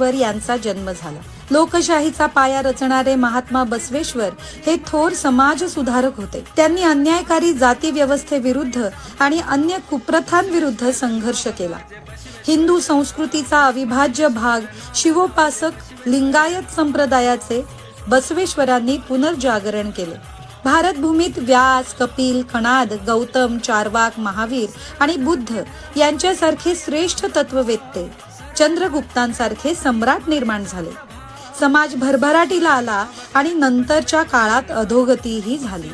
बसवेश्वर यांचा जन्म झाला. लोकशाहीचा पाया रचणारे महात्मा बसवेश्वर हे थोर समाज सुधारक होते. त्यांनी अन्यायकारी जाती व्यवस्थेविरुद्ध आणि अन्य कुप्रथांविरुद्ध संघर्ष केला. हिंदू संस्कृतीचा अविभाज्य भाग शिवोपासक लिंगायत संप्रदायाचे बसवेश्वरांनी पुनर्जागरण केले. भारतभूमीत व्यास कपिल कणाद गौतम चारवाक महावीर आणि बुद्ध यांच्यासारखे श्रेष्ठ तत्ववेत्ते. चंद्रगुप्तांसारखे सम्राट निर्माण झाले. समाज भरभराटीला आला आणि नंतरच्या काळात अधोगतीही झाली.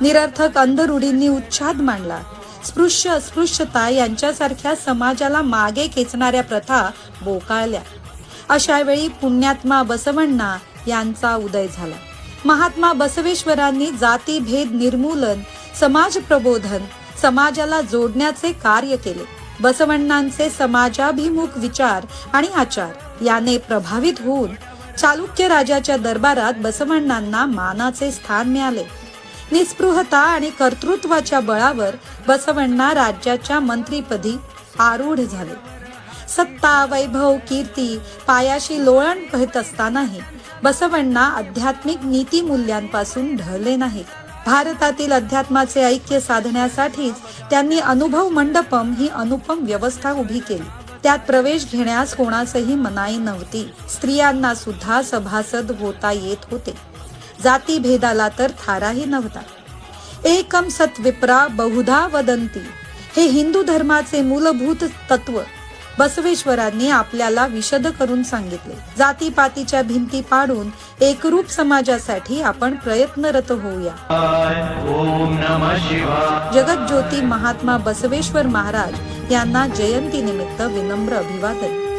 निरर्थक अंधरूढींनी उच्छाद मांडला. स्पृश्य अस्पृश्यता यांच्यासारख्या समाजाला मागे खेचणाऱ्या प्रथा बोकाळल्या. अशा वेळी पुण्यात्मा बसवण्णा यांचा उदय झाला. महात्मा बसवेश्वरांनी जातीभेद निर्मूलन समाज प्रबोधन समाजाला जोडण्याचे कार्य केले. बसवण्णांचे समाजाभिमुख विचार आणि आचार याने प्रभावित होऊन चालुक्य राजाच्या दरबारात बसवण्णांना मानाचे स्थान मिळाले. निस्पृहता आणि कर्तृत्वाच्या बळावर बसवण्णा राज्याच्या मंत्रीपदी आरूढ झाले. सत्ता वैभव कीर्ती पायाशी लोळण करत असतानाही बसवण्णा आध्यात्मिक नीती मूल्यांपासून ढळले नाहीत. भारतातील अध्यात्माचे ऐक्य साधण्यासाठीच त्यांनी अनुभव मंडपम ही अनुपम व्यवस्था उभी केली. त्यात प्रवेश घेण्यास कोणासही मनाई नव्हती. स्त्रियांना सुद्धा सभासद होता येत होते. जाती भेदाला तर थाराही नव्हता. एकम सत विप्रा बहुधा वदंती हे हिंदू धर्माचे मूलभूत तत्व बसवेश्वरांनी आपल्याला विशद करून सांगितले. जातीपातीच्या भिंती पाडून एकरूप समाजासाठी आपण प्रयत्नरत होऊया. शिवाय. जगज्योती महात्मा बसवेश्वर महाराज यांना जयंती निमित्त विनम्र अभिवादन.